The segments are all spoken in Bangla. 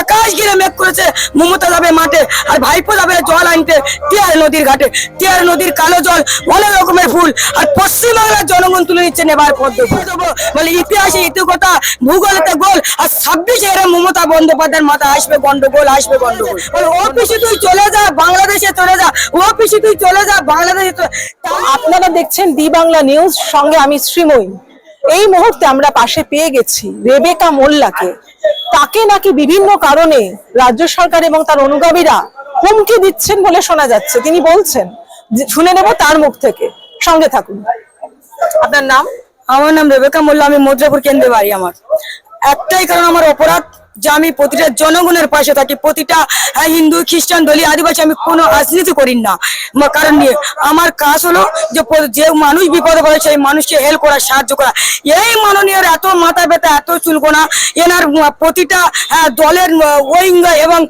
আকাশ ঘিরে মেঘ করেছে, মমতা যাবে মাঠে, আর ভাইপো যাবে জল আনতে, টিয়ার নদীর ঘাটে। টিয়ার নদীর কালো জল, অনেক রকমের ফুল, আর পশ্চিমবাংলার জনগণ তুলে নিচ্ছে নেবার পদ্ম বলে, ইতিহাসে ইতিকতা ভূগোলেতে গোল, আর ছাব্বিশে এরা মমতা বন্দ্যোপাধ্যায়ের মাথা আসবে গন্ডগোল আসবে গন্ডগোল। পিসি তুই চলে যা, বাংলাদেশে চলে যা পিসি তুই চলে যা, বাংলাদেশে আপনারা দেখছেন দি বাংলা নিউজ সঙ্গে আমি শ্রীময়ী। এই মুহূর্তে আমরা পাশে পেয়ে গেছি রেবেকা মোল্লাকে। তাকে নাকি বিভিন্ন কারণে রাজ্য সরকার এবং তার অনুগামীরা হুমকি দিচ্ছেন বলে শোনা যাচ্ছে। তিনি বলছেন শুনে নেব তার মুখ থেকে। সঙ্গে থাকুন। আপনার নাম? আমার নাম রেবেকা মোল্লা আমি মদ্রাপুর কেন্দ্রে বাড়ি আমার। একটাই কারণ আমার অপরাধ যে আমি প্রতিটা জনগণের পাশে থাকি, প্রতিটা হিন্দু, খ্রিস্টান দলীয় আদিবাসী আমি কোনো রাজনীতি করি না। কারণ নিয়ে, আমার কাজ হলো যে যে মানুষ বিপদে পড়ে সেই মানুষকে হেল্প করা, সাহায্য করা। এই মাননীয়ের এত মাথা ব্যথা, এত চুলকোনা, এনার প্রতিটা দলের ওয়িং এবং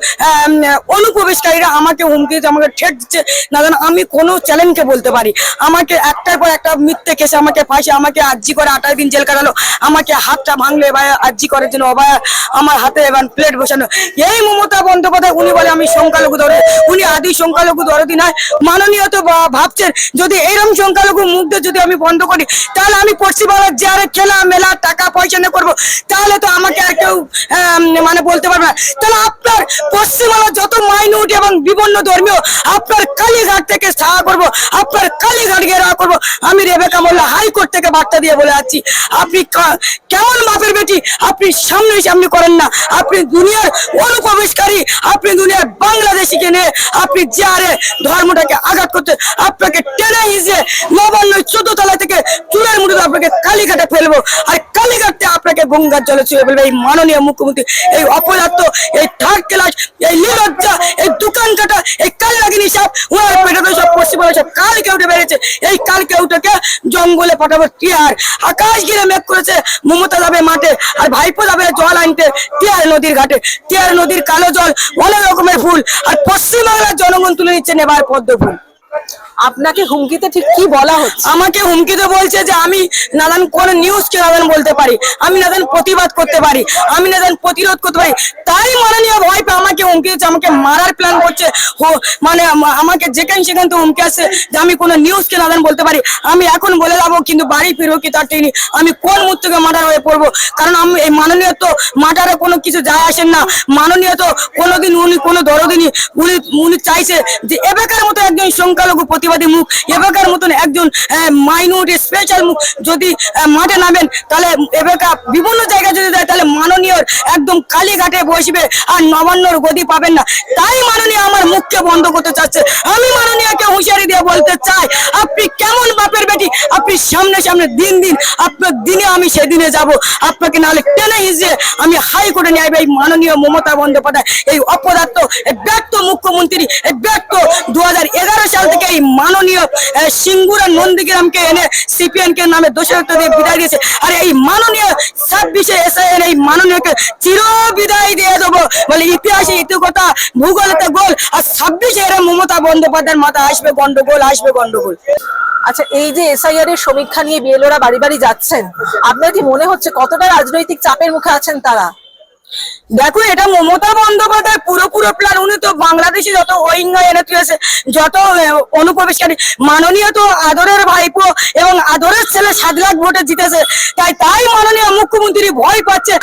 অনুপ্রবেশকারীরা আমাকে হুমকি দিচ্ছে, আমাকে ঠেট দিচ্ছে। না জানো, আমি কোনো চ্যালেঞ্জকে বলতে পারি। আমাকে একটার পর একটা মিথ্যে কেসে আমাকে ফাঁসে, আমাকে আর্জি করে, আঠাশ দিন জেল কাটালো। আমাকে হাতটা ভাঙলো এবার আর্জি করার জন্য অবায় আমার হাতে এবার প্লেট বসানো। এই মমতা বন্দ্যোপাধ্যায়, উনি বলে, আমি সংখ্যালঘু ধরে উনি আদি সংখ্যালঘু দরদি নয়। মাননীয় তো ভাবছেন, যদি এইরকম সংখ্যালঘু মুগ্ধ যদি আমি বন্ধ করি, তাহলে আমি পশ্চিমবাংলার যে হারে খেলা, মেলা, টাকা পয়সা করব, তাহলে তো আমাকে আর কেউ মানে বলতে পারবে না। তাহলে আপনার পশ্চিমবাংলার যত মাইনরিটি এবং বিভিন্ন ধর্মীয়, আপনার কালীঘাট থেকে সাহা করব, আপনার কালীঘাট ঘেরাও করব। আমি রেবেকা মোল্লা হাইকোর্ট থেকে বার্তা দিয়ে বলে যাচ্ছি আপনি কেমন বাপের বেটি? আপনি সামনে সামনে করেন না। আপনি দুনিয়ার অনুপ্রবেশকারী, আপনি দুনিয়ার বাংলাদেশিকে নিয়ে আপনি যে হারে ধর্মটাকে আঘাত করতে আপনাকে টেনে হিসে নবান্ন চোদ্দ তলা থেকে চুলের মুঠে আপনাকে কালীঘাটে ফেলব আর কালীঘাটে আপনাকে গঙ্গার জলে ছুঁয়ে ফেলবে। এই মাননীয় মুখ্যমন্ত্রী, এই অপদার্থ, এই থার্ড ক্লাস এই নিরজ্জা এই দোকান কাটা এই কাল লাগিনি ওনার পেটে সব পশ্চিমবঙ্গে সব কালকে উঠে বেড়েছে এই কালকে উঠেকে জঙ্গলে পাঠাবো। টিয়ার আকাশ ঘিরে মেঘ করেছে, মমতা যাবে মাঠে, আর ভাইপো যাবে জল আনতে টিয়ার নদীর ঘাটে? টিয়ার নদীর কালো জল? অনেক রকমের ফুল, আর পশ্চিমবাংলার জনগণ তুলে নিচ্ছে নেবার পদ্ম ফুল। আপনাকে হুমকিতে ঠিক কি বলা হচ্ছে? আমাকে হুমকিতে বলছে যে আমি নাদান কোন নিউজকে নাদান বলতে পারি, আমি নাদান প্রতিবাদ করতে পারি, আমি নাদান প্রতিরোধ করতে পারি, তাই মাননীয় ভয় পেয়ে আমাকে হুমকি দিচ্ছে, আমাকে মারার প্ল্যান করছে মানে আমাকে যেখানে সেখান থেকে হুমকি আসছে যে আমি কোনো নিউজকে নাদান বলতে পারি, আমি এখন বলে যাব, কিন্তু বাড়ি ফিরবো কি তার ঠিক আমি কোন থেকে মার্ডার হয়ে পড়ব, কারণ আমি, এই মাননীয় তো মার্ডারে কোনো কিছু যায় আসেন না, মাননীয় তো কোনোদিন উনি কোনো দরদিনই উনি উনি চাইছে যে এবেকার মতো একজন সংখ্যালঘু প্রতিবাদী মুখ, এবেকার মতন একজন মাইনরিটি স্পেশাল মুখ যদি মাঠে নামেন, তাহলে এবেকা বিভিন্ন জায়গায় যদি দেয়, তাহলে মাননীয় একদম কালীঘাটে বসবে আর নবান্নর গদি পাবেন না। তাই মাননীয় আমার মুখকে বন্ধ করতে চাচ্ছে। আমি মাননীয়কে হুঁশিয়ারি দিয়ে বলতে চাই, আপনি কেমন বাপের বেটি? আপনি সামনে সামনে দিন দিন, আপনার দিনে আমি সেদিনে যাব। আপনাকে নাহলে টেনে হিসে আমি হাইকোর্টে নিয়ে আসব। এই মাননীয় মমতা বন্দ্যোপাধ্যায়, এই অপদার্থ ব্যর্থ মুখ্যমন্ত্রী ব্যর্থ দু হাজার এগারো সাল থেকে এই মাননীয় সিঙ্গুরা নন্দীগ্রামকে এনে সিপিএন কে নামে দোষারোপ দিয়ে বিদায় দিয়েছে। আর এই মাননীয় ছাব্বিশে এসআইএন, এই মাননীয়কে চির বিদায় দিয়ে দেবো। বলে ইতিহাসে ইতিকতা ভূগোলেতে গোল, আর ছাব্বিশে এরা মমতা বন্দ্যোপাধ্যায়ের মাথা আসবে গন্ডগোল আসবে গন্ডগোল। আচ্ছা এই যে এসআইআর এর সমীক্ষা নিয়ে বিএলওরা বাড়ি বাড়ি যাচ্ছেন, আপনার কি মনে হচ্ছে কতটা রাজনৈতিক চাপের মুখে আছেন তারা? দেখো, এটা মমতা বন্দ্যোপাধ্যায়, পুরো পুরো প্ল্যান উনি তো বাংলাদেশে যত ওয়িঙ্গা এনে তুলেছে, যত অনুপ্রবেশকারী, মাননীয় তো আদরের ভাইপো এবং আদরের ছেলে সাত লাখ ভোটে জিতেছে। তাই তাই মাননীয় মুখ্যমন্ত্রী ভয় পাচ্ছে।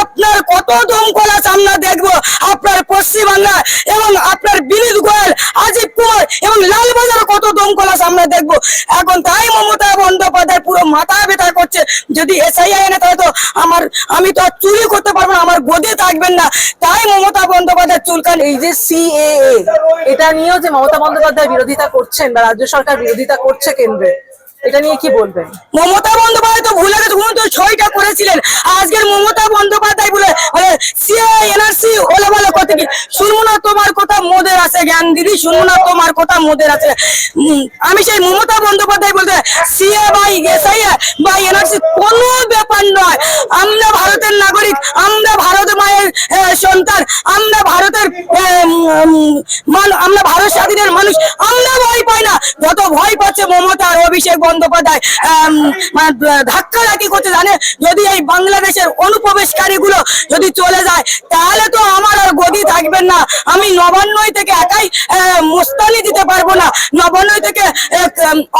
আপনার কত দমকলা আমরা দেখব। আপনার পশ্চিমবাংলা এবং আপনার বিনীত গোয়েল, আজিব কুমার এবং লালবাজার কত দমকলা আমরা দেখব। এখন তাই মমতা বন্দ্যোপাধ্যায় পুরো মাথা ব্যথা করছে। যদি এসআইআই এনে তাহলে আমার, আমি তো আর চুরি করতে পারব না, আমার গোদে থাকবেন না। তাই মমতা বন্দ্যোপাধ্যায় চুলকান এই যে সিএএ এটা নিয়েও যে মমতা বন্দ্যোপাধ্যায় বিরোধিতা করছেন বা রাজ্য সরকার বিরোধিতা করছে কেন্দ্রে এটা নিয়ে কি বলবেন? মমতা বন্দ্যোপাধ্যায় তো ভুলে গেছে তো ছয়টা করেছিলেন। আজকের মমতা বন্দ্যোপাধ্যায় বলে সিআই এনআরসি ওলে বলে কত কি? শুনব না তোমার কথা মোদের আছে জ্ঞান দিদি শুনব না তোমার কথা মোদের আছে। আমি সেই মমতা বন্দ্যোপাধ্যায় বলতে সিএ বা এসআই বা এনআরসি কোনো ব্যাপার নয়। আমরা ভারতের নাগরিক আমরা ভারত মায়ের সন্তান আমরা ভারতের আহ, আমরা ভারত স্বাধীনের মানুষ আমরা যত ভয় পাচ্ছে মমতা অভিষেক বন্দ্যোপাধ্যায় মানে ধাক্কা লাকি করতে জানে? যদি এই বাংলাদেশের অনুপ্রবেশকারী গুলো যদি চলে যায়, তাহলে তো আমার আর রাখবেন না। আমি নবান্নই থেকে একাই মোস্তানি দিতে পারব না। নবান্নই থেকে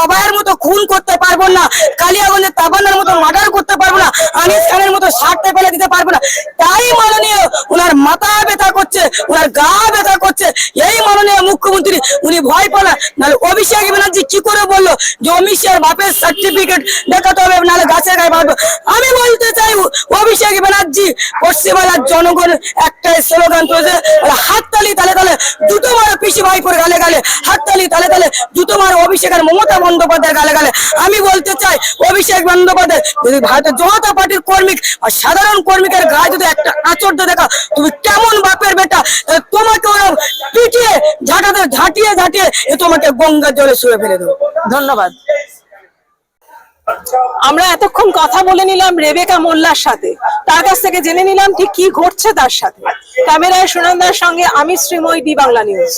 অভয়ের মতো খুন করতে পারব না। কালিয়াগঞ্জের তাবান্নার মতো মার্ডার করতে পারব না। আনিস খানের মতো সারতে ফেলে দিতে পারব না। তাই মাননীয় ওনার মাথা ব্যথা করছে ওনার গা ব্যথা করছে। এই মাননীয় মুখ্যমন্ত্রী, উনি ভয় পান না। নাহলে অভিষেক কি করে বলল? বাপের সার্টিফিকেট দেখাতে হবে, নাহলে গায়ে আমি বলতে চাই, অভিষেক পশ্চিমবাংলার জনগণ স্লোগান তুলেছে হাততালি, তালে তালে দুটো পিসি গালে গালে। হাততালি, তালে তালে দুটো মমতা বন্দ্যোপাধ্যায়ের গালে গালে। আমি বলতে চাই, অভিষেক বন্দ্যোপাধ্যায়, যদি ভারতের জনতা পার্টির কর্মী আর সাধারণ কর্মীদের গায়ে যদি একটা আচর্য দেখা তুমি কেমন বাপের বেটা? তোমাকে ওরা পিটিয়ে, ঝাঁটাতে, ঝাঁটিয়ে ঝাঁটিয়ে এ তোমাকে গঙ্গার জলে শুয়ে ফেলে দেবো। ধন্যবাদ। আমরা এতক্ষণ কথা বলে নিলাম রেবেকা মোল্লার সাথে। তার কাছ থেকে জেনে নিলাম ঠিক কি ঘটছে তার সাথে। ক্যামেরায় সুনন্দার সঙ্গে আমি শ্রীময় ডি বাংলা নিউজ।